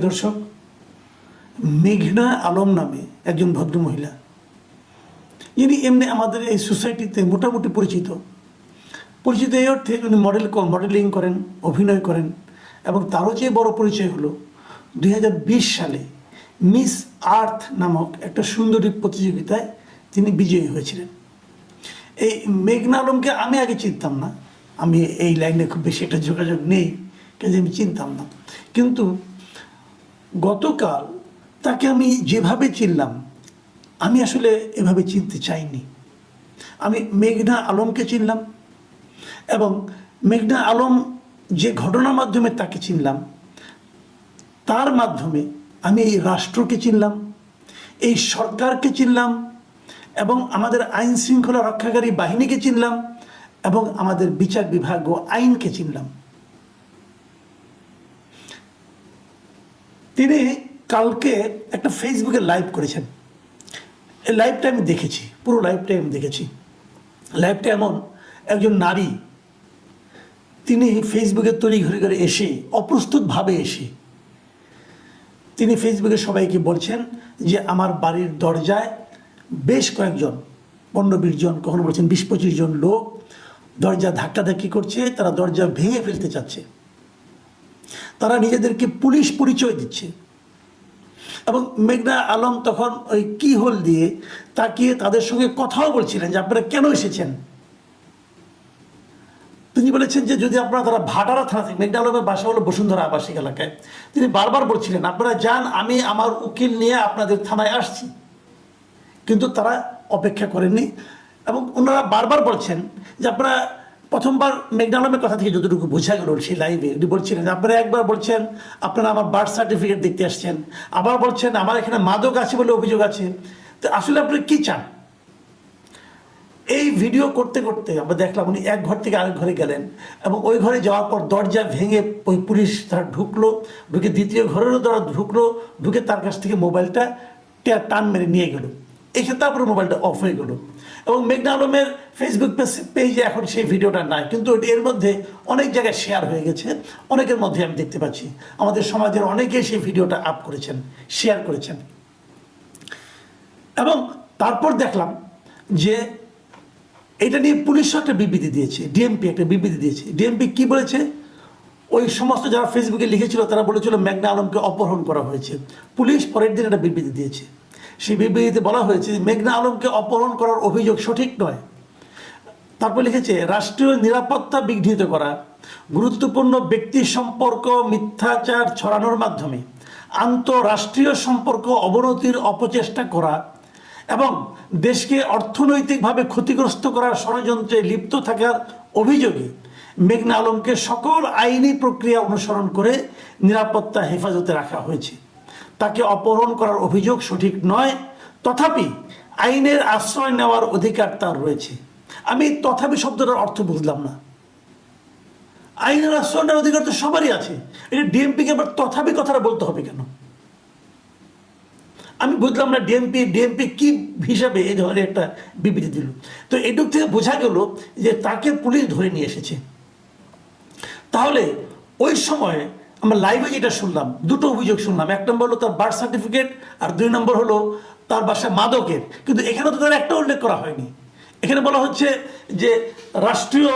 দর্শক, মেঘনা আলম নামে একজন ভদ্র মহিলা যিনি এমনি আমাদের এই সোসাইটিতে মোটামুটি পরিচিত। পরিচিত এই অর্থে উনি মডেল মডেলিং করেন, অভিনয় করেন এবং তারও যে বড় পরিচয় হলো দুই হাজার বিশ সালে মিস আর্থ নামক একটা সুন্দরী প্রতিযোগিতায় তিনি বিজয়ী হয়েছিলেন। এই মেঘনা আলমকে আমি আগে চিনতাম না। আমি এই লাইনে খুব বেশি একটা যোগাযোগ নেই কাজে আমি চিনতাম না। কিন্তু গতকাল তাকে আমি যেভাবে চিনলাম, আমি আসলে এভাবে চিনতে চাইনি। আমি মেঘনা আলমকে চিনলাম এবং মেঘনা আলম যে ঘটনার মাধ্যমে তাকে চিনলাম, তার মাধ্যমে আমি এই রাষ্ট্রকে চিনলাম, এই সরকারকে চিনলাম এবং আমাদের আইন শৃঙ্খলা রক্ষাকারী বাহিনীকে চিনলাম এবং আমাদের বিচার বিভাগ ও আইনকে চিনলাম। তিনি কালকে একটা ফেসবুকে লাইভ করেছেন। এই লাইভটা আমি দেখেছি, পুরো লাইভটা আমি দেখেছি। লাইভটা এমন, একজন নারী, তিনি ফেসবুকে তৈরি ঘুরে ঘরে এসে, অপ্রস্তুতভাবে এসে, তিনি ফেসবুকে সবাইকে বলছেন যে, আমার বাড়ির দরজায় বেশ কয়েকজন, পনেরো বিশ জন, কখনো বলছেন বিশ পঁচিশ জন লোক দরজা ধাক্কাধাক্কি করছে, তারা দরজা ভেঙে ফেলতে চাচ্ছে। তারা নিজেদেরকে পুলিশ পরিচয় দিচ্ছে। এবং মেঘনা আলম তখন ওই কি হোল দিয়ে তাকিয়ে তাদের সঙ্গে কথাও বলছিলেন যে, আপনারা কেন এসেছেন? তিনি বলেছেন যে, যদি আপনারা তারা ভাটারা থানা থেকে, মেঘনা আলমের বাসা হলো বসুন্ধরা আবাসিক এলাকায়। তিনি বারবার বলছিলেন, আপনারা যান, আমি আমার উকিল নিয়ে আপনাদের থানায় আসছি। কিন্তু তারা অপেক্ষা করেননি। এবং ওনারা বারবার বলছেন যে, আপনারা প্রথমবার মেঘনালমের কথা থেকে যতটুকু বোঝা গেল সেই লাইভে উনি বলছিলেন, আপনারা একবার বলছেন, আপনারা আমার বার্থ সার্টিফিকেট দেখতে আসছেন। আবার বলছেন, আমার এখানে মাদক আছে বলে অভিযোগ আছে। তো আসলে আপনি কী চান? এই ভিডিও করতে করতে আমরা দেখলাম উনি এক ঘর থেকে আরেক ঘরে গেলেন এবং ওই ঘরে যাওয়ার পর দরজা ভেঙে ওই পুলিশ তারা ঢুকলো, ঢুকে দ্বিতীয় ঘরেরও তারা ঢুকলো, ঢুকে তার কাছ থেকে মোবাইলটা টান মেরে নিয়ে গেল। এখানে তারপরে মোবাইলটা অফ হয়ে গেল। এবং মেঘনা আলমের ফেসবুক পেজে এখন সেই ভিডিওটা নাই, কিন্তু এর মধ্যে অনেক জায়গায় শেয়ার হয়ে গেছে। অনেকের মধ্যে আমি দেখতে পাচ্ছি। আমাদের সমাজের অনেকেই সেই ভিডিওটা আপ করেছেন শেয়ার করেছেন। এবং তারপর দেখলাম যে এটা নিয়ে পুলিশও একটা বিবৃতি দিয়েছে ডিএমপি একটা বিবৃতি দিয়েছে। ডিএমপি কি বলেছে? ওই সমস্ত যারা ফেসবুকে লিখেছিল, তারা বলেছিল, মেঘনা আলমকে অপহরণ করা হয়েছে। পুলিশ পরের দিন একটা বিবৃতি দিয়েছে। সেই বিবৃতিতে বলা হয়েছে যে মেঘনা আলমকে অপহরণ করার অভিযোগ সঠিক নয়। তারপর লিখেছে, রাষ্ট্রীয় নিরাপত্তা বিঘ্নিত করা, গুরুত্বপূর্ণ ব্যক্তি সম্পর্ক মিথ্যাচার ছড়ানোর মাধ্যমে, আন্তঃরাষ্ট্রীয় সম্পর্ক অবনতির অপচেষ্টা করা এবং দেশকে অর্থনৈতিকভাবে ক্ষতিগ্রস্ত করার ষড়যন্ত্রে লিপ্ত থাকার অভিযোগে মেঘনা আলমকে সকল আইনি প্রক্রিয়া অনুসরণ করে নিরাপত্তা হেফাজতে রাখা হয়েছে। তাকে অপহরণ করার অভিযোগ সঠিক নয়। তথাপি আইনের আশ্রয় নেওয়ার অধিকার তার রয়েছে। আমি তথাপি শব্দটার অর্থ বুঝলাম না। আইনের আশ্রয় নেওয়ার অধিকার তো সবারই আছে। এটা ডিএমপিকে আবার তথাপি কথাটা বলতে হবে কেন? আমি বুঝলাম না ডিএমপি ডিএমপি কি হিসাবে এই ধরনের একটা বিবৃতি দিল। তো এটুক থেকে বোঝা গেল যে তাকে পুলিশ ধরে নিয়ে এসেছে। তাহলে ওই সময় আমরা লাইভে যেটা শুনলাম, দুটো অভিযোগ শুনলাম। এক নম্বর হলো তার বার্থ সার্টিফিকেট আর দুই নম্বর হলো তার বাসা মাদকের। কিন্তু এখানে তো তার একটা উল্লেখ করা হয়নি। এখানে বলা হচ্ছে যে রাষ্ট্রীয়,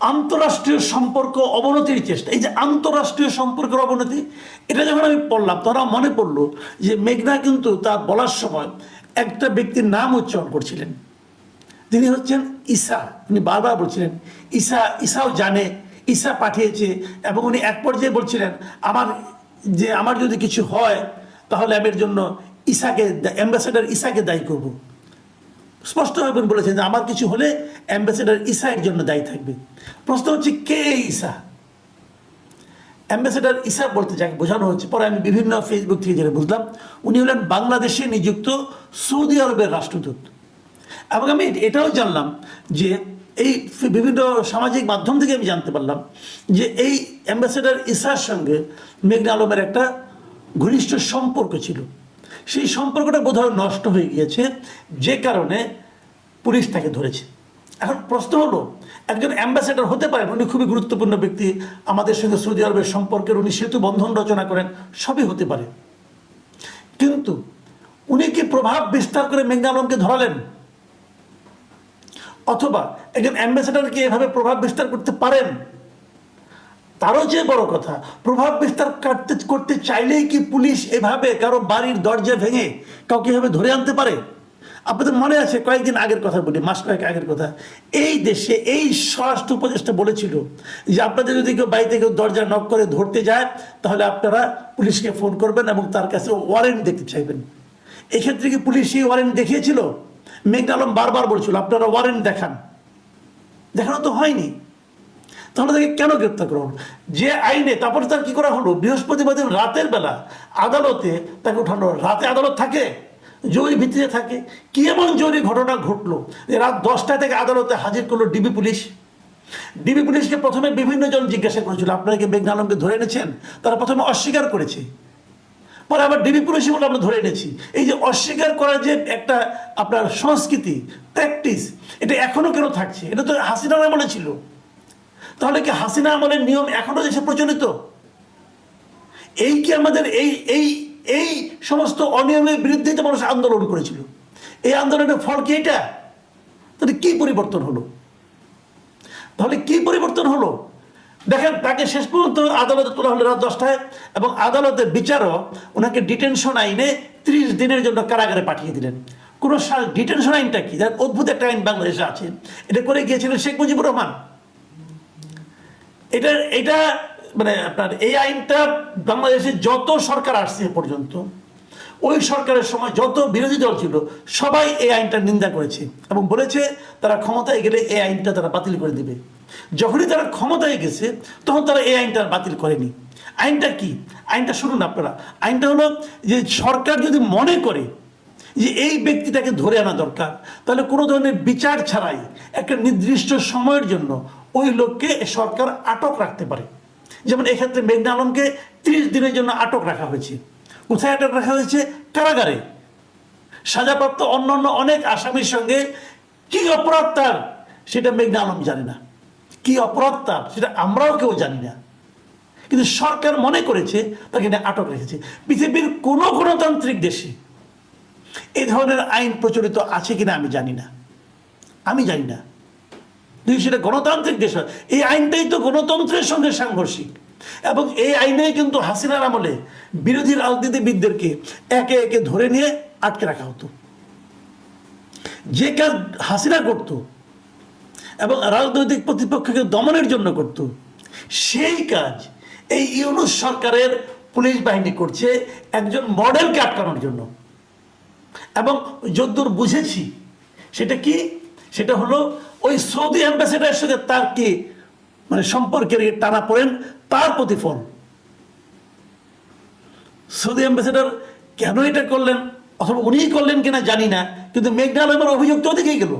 আন্তরাষ্ট্রীয় সম্পর্ক অবনতির চেষ্টা। এই যে আন্তরাষ্ট্রীয় সম্পর্কের অবনতি, এটা যখন আমি পড়লাম, তারা মনে পড়ল যে মেঘনা কিন্তু তার বলার সময় একটা ব্যক্তির নাম উচ্চারণ করছিলেন। তিনি হচ্ছেন ঈসা। উনি বারবার বলছিলেন, ঈসা, ঈসাও জানে ঈসা পাঠিয়েছে এবং উনি এক পর্যায়ে বলছিলেন, আমার যে আমার যদি কিছু হয়, তাহলে আমি এর জন্য ঈশাকে অ্যাম্বাসেডার ঈশাকে দায়ী করব। স্পষ্টভাবে বলেছেন যে আমার কিছু হলে অ্যাম্বাসেডার ঈসা এর জন্য দায়ী থাকবে। প্রশ্ন হচ্ছে, কে ঈসা অ্যাম্বাসেডার ইসা বলতে যাকে বোঝানো হচ্ছে, পরে আমি বিভিন্ন ফেসবুক থেকে যেটা বুঝলাম, উনি হলেন বাংলাদেশে নিযুক্ত সৌদি আরবের রাষ্ট্রদূত। এবং আমি এটাও জানলাম যে এই বিভিন্ন সামাজিক মাধ্যম থেকে আমি জানতে পারলাম যে এই অ্যাম্বাসেডার ইসার সঙ্গে মেঘনা আলমের একটা ঘনিষ্ঠ সম্পর্ক ছিল। সেই সম্পর্কটা বোধহয় নষ্ট হয়ে গিয়েছে যে কারণে পুলিশ তাকে ধরেছে। এখন প্রশ্ন হলো, একজন অ্যাম্বাসেডর হতে পারেন, উনি খুবই গুরুত্বপূর্ণ ব্যক্তি, আমাদের সঙ্গে সৌদি আরবের সম্পর্কের উনি সেতু বন্ধন রচনা করেন, সবই হতে পারে। কিন্তু উনি কি প্রভাব বিস্তার করে মেঘনা আলমকে ধরালেন? অথবা একজন অ্যাম্বাসেডর কি এভাবে প্রভাব বিস্তার করতে পারেন? তারও যে বড় কথা, প্রভাব বিস্তার করতে করতে চাইলেই কি পুলিশ এভাবে কারও বাড়ির দরজা ভেঙে কাউকে এভাবে ধরে আনতে পারে? আপনাদের মনে আছে, কয়েকদিন আগের কথা বলি, মাস কয়েক আগের কথা। এই দেশে এই স্বরাষ্ট্র উপদেষ্টা বলেছিল যে আপনাদের যদি কেউ বাড়িতে কেউ দরজা নক করে ধরতে যায়, তাহলে আপনারা পুলিশকে ফোন করবেন এবং তার কাছে ওয়ারেন্ট দেখতে চাইবেন। এক্ষেত্রে কি পুলিশ এই ওয়ারেন্ট দেখিয়েছিল? মেঘনা আলম বারবার বলছিল, আপনারা ওয়ারেন্ট দেখান। দেখানো তো হয়নি। তাহলে তাকে কেন গ্রেপ্তার করা হলো? যে আইনে, তারপরে তার কি করা হলো? বৃহস্পতিবার দিন রাতের বেলা আদালতে তাকে উঠানো রাতে আদালত থাকে, জরুরি ভিত্তিতে থাকে। কি এমন জরুরি ঘটনা ঘটলো রাত দশটা থেকে আদালতে হাজির করল ডিবি পুলিশ? ডিবি পুলিশকে প্রথমে বিভিন্ন জন জিজ্ঞাসা করেছিল, আপনারা কি মেঘনা আলমকে ধরে এনেছেন? তারা প্রথমে অস্বীকার করেছে। পরে আবার ডিবি পুলিশই বলে আমরা ধরে এনেছি। এই যে অস্বীকার করার যে একটা আপনার সংস্কৃতি প্র্যাকটিস এটা এখনও কেন থাকছে? এটা তো হাসিনার আমলে ছিল। তাহলে কি হাসিনা আমলের নিয়ম এখনও দেশে প্রচলিত? এই কি আমাদের এই এই এই সমস্ত অনিয়মের বিরুদ্ধে তো মানুষ আন্দোলন করেছিল? এই আন্দোলনের ফল কি এটা? তাহলে কি পরিবর্তন হলো? তাহলে কি পরিবর্তন হলো? দেখেন, তাকে শেষ পর্যন্ত আদালতে তোলা হলো রাত দশটায় এবং আদালতের বিচারও ওনাকে ডিটেনশন আইনে ত্রিশ দিনের জন্য কারাগারে পাঠিয়ে দিলেন। কোনো ডিটেনশন আইনটা কি? যার অদ্ভুত একটা আইন বাংলাদেশে আছে। এটা করে গিয়েছিলেন শেখ মুজিবুর রহমান। এটা এটা মানে আপনার এই আইনটা বাংলাদেশে যত সরকার আসছে পর্যন্ত, ওই সরকারের সময় যত বিরোধী দল ছিল, সবাই এই আইনটা নিন্দা করেছে এবং বলেছে তারা ক্ষমতায় গেলে এই আইনটা তারা বাতিল করে দিবে। যখনই তারা ক্ষমতায় গেছে, তখন তারা এই আইনটা বাতিল করেনি। আইনটা কি? আইনটা শুনুন আপনারা। আইনটা হলো যে সরকার যদি মনে করে যে এই ব্যক্তিটাকে ধরে আনা দরকার, তাহলে কোনো ধরনের বিচার ছাড়াই একটা নির্দিষ্ট সময়ের জন্য ওই লোককে সরকার আটক রাখতে পারে। যেমন এক্ষেত্রে মেঘনা আলমকে ত্রিশ দিনের জন্য আটক রাখা হয়েছে। কোথায় আটক রাখা হয়েছে? কারাগারে। সাজাপ্রাপ্ত অন্যান্য অনেক আসামির সঙ্গে কি অপরাধ তার, সেটা মেঘনা আলম জানে না। কি অপরাধ তার, সেটা আমরাও কেউ জানি না। কিন্তু সরকার মনে করেছে, তাকে আটক রেখেছে। পৃথিবীর কোনো গণতান্ত্রিক দেশে এই ধরনের আইন প্রচলিত আছে কিনা আমি জানি না। আমি জানি না। যদি সেটা গণতান্ত্রিক দেশ হয়, এই আইনটাই তো গণতন্ত্রের সঙ্গে সাংঘর্ষিক। এবং এই আইনে কিন্তু হাসিনার আমলে বিরোধী রাজনীতিবিদদেরকে একে একে ধরে নিয়ে আটকে রাখা হতো। যে কাজ হাসিনা করত এবং রাজনৈতিক প্রতিপক্ষকে দমনের জন্য করত। সেই কাজ এই ইউনুস সরকারের পুলিশ বাহিনী করছে একজন মডেলকে আটকানোর জন্য। এবং যদ্দূর বুঝেছি, সেটা কি? সেটা হলো ওই সৌদি অ্যাম্বাসেডারের সাথে তার কি মানে সম্পর্কের টানা পড়েন, তার প্রতিফল। সৌদি অ্যাম্বাসেডার কেন এটা করলেন অথবা উনিই করলেন কিনা জানি না, কিন্তু মেঘনা আলমের অভিযোগ তো ওদিকেই গেল।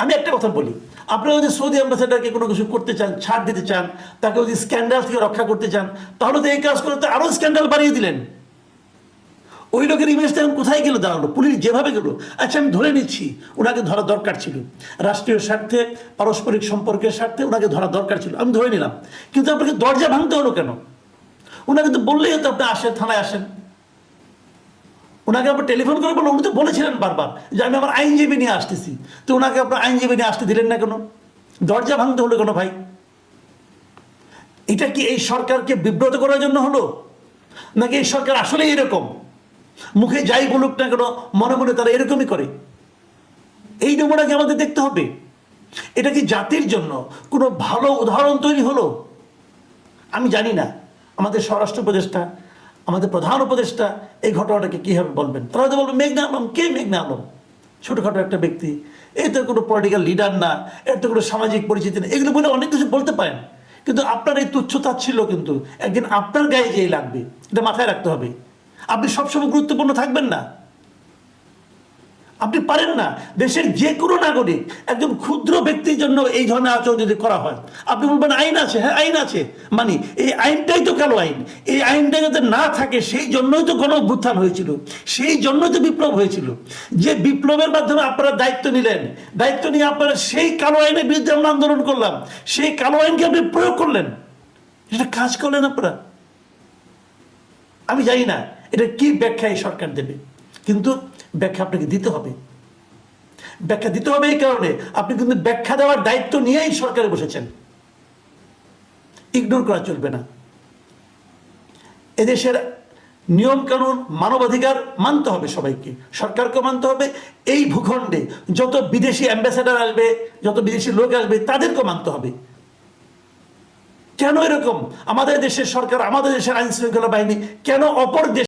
আমি একটা কথা বলি আপনারা যদি সৌদি অ্যাম্বাসেডারকে কোনো কিছু করতে চান, ছাড় দিতে চান, তাকে যদি স্ক্যান্ডাল থেকে রক্ষা করতে চান, তাহলে তো এই কাজ করতে আরও স্ক্যান্ডাল বাড়িয়ে দিলেন। ওই লোকের ইমেজটা এখন কোথায় গেল দাঁড়াল? পুলিশ যেভাবে গেলো। আচ্ছা আমি ধরে নিচ্ছি, ওনাকে ধরা দরকার ছিল। রাষ্ট্রীয় স্বার্থে, পারস্পরিক সম্পর্কের স্বার্থে ওনাকে ধরা দরকার ছিল। আমি ধরে নিলাম। কিন্তু আপনাকে দরজা ভাঙতে হলো কেন? ওনাকে তো বললেই হতো আপনি আসেন, থানায় আসেন। ওনাকে আবার টেলিফোন করে বলল উনি তো বলেছিলেন বারবার যে আমি আমার আইনজীবী নিয়ে আসতেছি। তো ওনাকে আপনার আইনজীবী নিয়ে আসতে দিলেন না কেন? দরজা ভাঙতে হলো কেন ভাই? এটা কি এই সরকারকে বিব্রত করার জন্য হলো? নাকি এই সরকার আসলে এরকম? মুখে যাই বলুক না কেন, মনে মনে তারা এরকমই করে। এই নমুনাকে আমাদের দেখতে হবে? এটা কি জাতির জন্য কোনো ভালো উদাহরণ তৈরি হলো? আমি জানি না। আমাদের স্বরাষ্ট্র উপদেষ্টা আমাদের প্রধান উপদেষ্টা এই ঘটনাটাকে কীভাবে বলবেন? তারা হয়তো বলবেন মেঘনা আলম, কে মেঘনা আলম? ছোটোখাটো একটা ব্যক্তি। এ তো কোনো পলিটিক্যাল লিডার না, এর তো কোনো সামাজিক পরিচিতি না। এগুলো বলে অনেক কিছু বলতে পারেন। কিন্তু আপনার এই তুচ্ছতা ছিল কিন্তু। একদিন আপনার গায়ে যেই লাগবে, এটা মাথায় রাখতে হবে। আপনি সবসময় গুরুত্বপূর্ণ থাকবেন না। আপনি পারেন না। দেশের যে কোনো নাগরিক, একজন ক্ষুদ্র ব্যক্তির জন্য এই ধরনের আচরণ যদি করা হয়, আপনি বলবেন, আইন আছে হ্যাঁ আইন আছে। মানে এই আইনটাই তো কালো আইন। এই আইনটা যাতে না থাকে, সেই জন্যই তো গণ অভ্যুত্থান হয়েছিল। সেই জন্যই তো বিপ্লব হয়েছিল। যে বিপ্লবের মাধ্যমে আপনারা দায়িত্ব নিলেন, দায়িত্ব নিয়ে আপনারা সেই কালো আইনের বিরুদ্ধে আমরা আন্দোলন করলাম। সেই কালো আইনকে আপনি প্রয়োগ করলেন। এটা কাজ করলেন আপনারা। আমি জানি না, এটা কি ব্যাখ্যা এই সরকার দেবে। কিন্তু ব্যাখ্যা আপনাকে দিতে হবে। ব্যাখ্যা দিতে হবে এই কারণে। আপনি কিন্তু ব্যাখ্যা দেওয়ার দায়িত্ব নিয়েই সরকারে বসেছেন। ইগনোর করা চলবে না। এদেশের নিয়ম কানুন মানবাধিকার মানতে হবে সবাইকে। সরকারকে মানতে হবে। এই ভূখণ্ডে যত বিদেশি অ্যাম্বাসেডার আসবে, যত বিদেশি লোক আসবে তাদেরকে মানতে হবে। কেন এরকম? আমাদের দেশের সরকার, আমাদের দেশের আইন শৃঙ্খলা বাহিনী কেন অপর দেশ